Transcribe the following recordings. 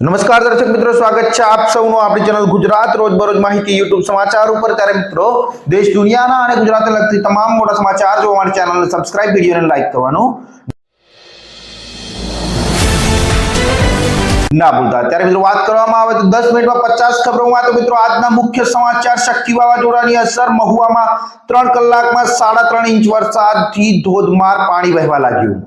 નમસ્કાર દર્શક મિત્રો સ્વાગત છે આપ સૌનું આપણી ચેનલ ગુજરાત રોજબરોજ માહિતી યુટ્યુબ સમાચાર ઉપર ત્યારે મિત્રો દેશ દુનિયાના અને ગુજરાતને લગતી તમામ મોટા સમાચાર જોવા માટે ચેનલને સબસ્ક્રાઇબ વિડીયોને લાઈક કરવાનું ના ભૂલતા. ત્યારે મિત્રો વાત કરવામાં આવે તો દસ મિનિટમાં પચાસ ખબરોમાં તો મિત્રો, આજના મુખ્ય સમાચાર શક્તિ વાવાઝોડાની અસર. મહુવામાં ત્રણ કલાકમાં સાડા ત્રણ ઇંચ વરસાદથી ધોધમાર પાણી વહેવા લાગ્યું.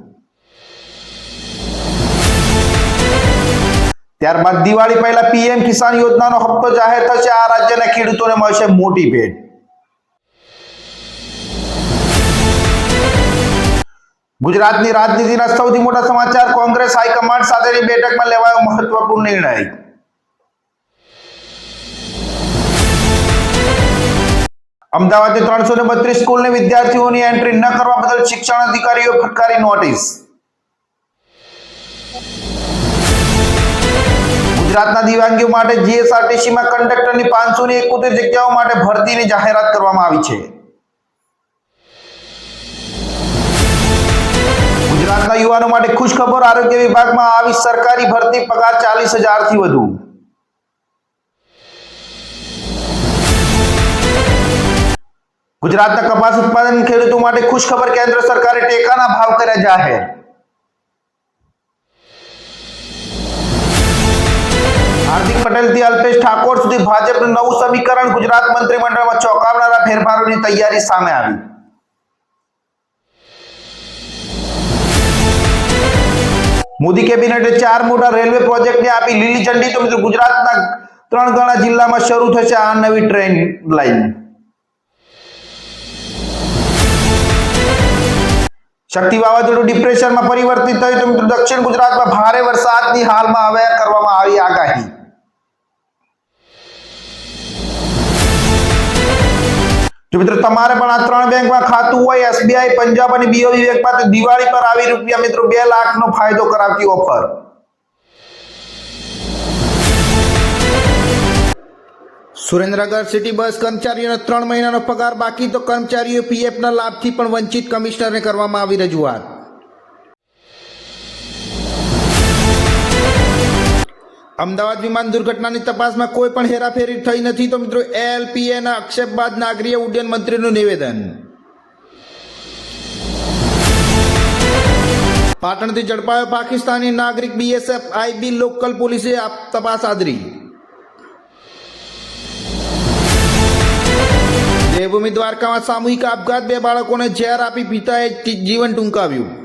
ત્યારબાદ દિવાળી પહેલા પીએમ કિસાન યોજનાનો હપ્તો જાહેર થશે. આ રાજ્યના ખેડૂતોને મળશે મોટી ભેટ. ગુજરાતની રાજનીતિના સૌથી મોટા સમાચાર, કોંગ્રેસ હાઈકમાન્ડ સાથેની બેઠકમાં લેવાયો મહત્વપૂર્ણ નિર્ણય. અમદાવાદની ત્રણસો ને બત્રીસ સ્કૂલની વિદ્યાર્થીઓની એન્ટ્રી ન કરવા બદલ શિક્ષણ અધિકારીઓ ફટકારી નોટિસ. ગુજરાતના દિવ્યાંગીઓ માટે જીએસઆરટીસીમાં કંડક્ટરની પાંચસો ની એકોતેર જગ્યાઓ માટે ભરતીની જાહેરાત કરવામાં આવી છે. ગુજરાતના યુવાનો માટે ખુશ ખબર આરોગ્ય વિભાગમાં આવી સરકારી ભરતી પગાર ચાલીસ હજારથી વધુ. ગુજરાતના કપાસ ઉત્પાદન ખેડૂતો માટે ખુશ ખબર કેન્દ્ર સરકારે ટેકાના ભાવ કર્યા જાહેર. હાર્દિક પટેલથી અલ્પેશ ઠાકોર સુધી ભાજપનું નવું સમીકરણ ગુજરાત મંત્રીમંડળમાં ચોંકાવનારા ફેરફારોની તૈયારી સામે આવી. મોદી કેબિનેટે ચાર મોટા રેલવે પ્રોજેક્ટને આપી લીલી ઝંડી, તો મિત્રો ગુજરાતના ત્રણ ગણા જિલ્લામાં શરૂ થશે આ નવી ટ્રેન લાઈન. શક્તિ વાવાઝોડું ડિપ્રેશનમાં પરિવર્તિત થયું, તો મિત્રો દક્ષિણ ગુજરાતમાં ભારે વરસાદની હાલમાં હવે કરવામાં આવી આગાહી. જો મિત્રો તમારે પણ આ ત્રણ બેંકમાં ખાતું હોય એસબીઆઈ પંજાબ અને બીઓબી બેંક પાસે દિવાળી પર આવી રૂપિયા મિત્રો બે લાખનો ફાયદો કરાવતી ઓફર. સુરેન્દ્રનગર સિટી બસ કર્મચારીઓને ત્રણ મહિનાનો પગાર બાકી, તો કર્મચારીઓ પીએફના લાભથી પણ વંચિત કમિશનરને કરવામાં આવી રજૂઆત. અમદાવાદ વિમાન દુર્ઘટનાની તપાસમાં કોઈ પણ હેરાફેરી થઈ નથી તો મિત્રો એલપીએના આક્ષેપ બાદ નાગરીય ઉડ્ડયન મંત્રીનું નિવેદન. પાટણથી ઝડપાયો પાકિસ્તાની નાગરિક બીએસએફ આઈબી લોકલ પોલીસે તપાસ આદરી. દેવભૂમિ દ્વારકામાં સામૂહિક આપઘાત બે બાળકોને ઝેર આપી પિતાએ જીવન ટૂંકાવ્યું.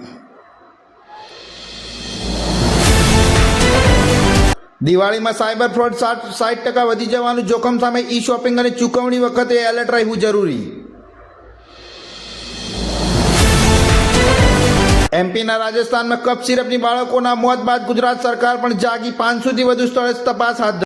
દિવાળીમાં સાયબર ફ્રોડ સાઠ ટકા વધી જવાનું જોખમ સામે ઈ શોપિંગ અને ચૂકવણી વખતે એલર્ટ રહેવું જરૂરી એમપીના રાજસ્થાનમાં કપ સિરપની બાળકોના મોત બાદ ગુજરાત સરકાર પણ જાગી પાંચસોથી વધુ સ્થળે તપાસ હાથ.